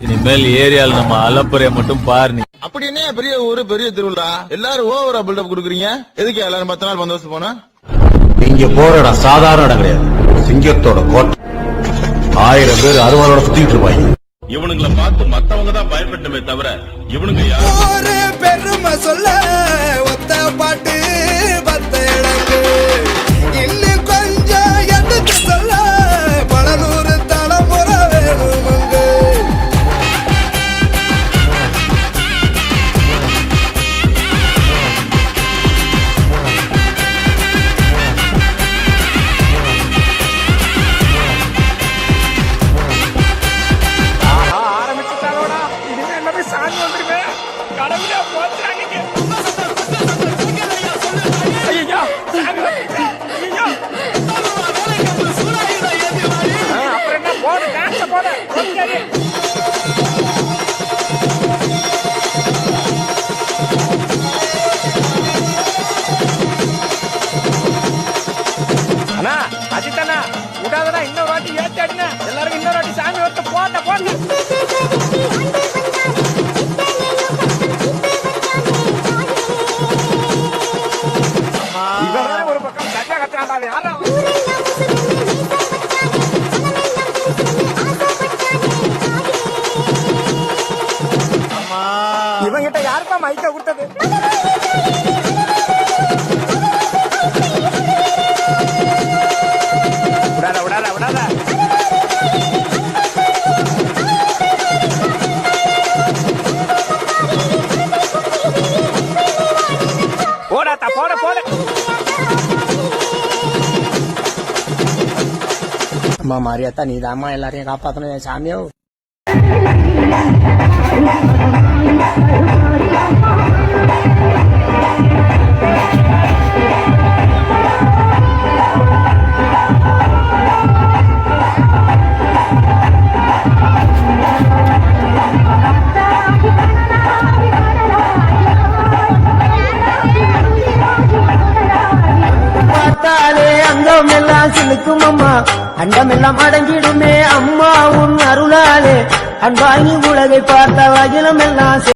இனிமேல் ஏரியால நம்ம அலப்புறைய மட்டும் பாரு நீ அப்படி என்ன பெரிய ஊரு பெரிய திருவிழா? எல்லாரும் ஓவரா பில்டப் கொடுக்குறீங்க? எதுக்கு எல்லாரும் பத்து நாள் பந்தோபஸ்து போனா? இங்க போற இடம் சாதாரண இடம் கிடையாது. சிங்கத்தோட கோட்டை. ஆயிரம் பேர் அறுவாரோட சுத்திட்டு இருப்பாங்க. இவனுங்களை பார்த்து மத்தவங்க தான் பயப்பட்டுமே தவிர இவனுங்க யாரும் அண்ணா அஜித்தண்ணா விடாதடா இன்னொரு வாட்டி ஏத்தி அடின எல்லாரும் இன்னொரு வாட்டி சாமி ஒருத்த போட்ட போட்ட இவங்கிட்ட யாருப்பா மைக்க கொடுத்தது? விடாத விடாத விடாத. போடாத்தா போட போட. அம்மா மாரியாத்தா நீ தாம்மா எல்லாரையும் காப்பாத்தணும் என் சாமியோ. அண்டமெல்லாம் சிலுக்கும் அம்மா. அண்டம் அடங்கிடுமே அம்மா உன் அன்பாய் அன்பாகி உலகை பார்த்த வகிலம் எல்லாம்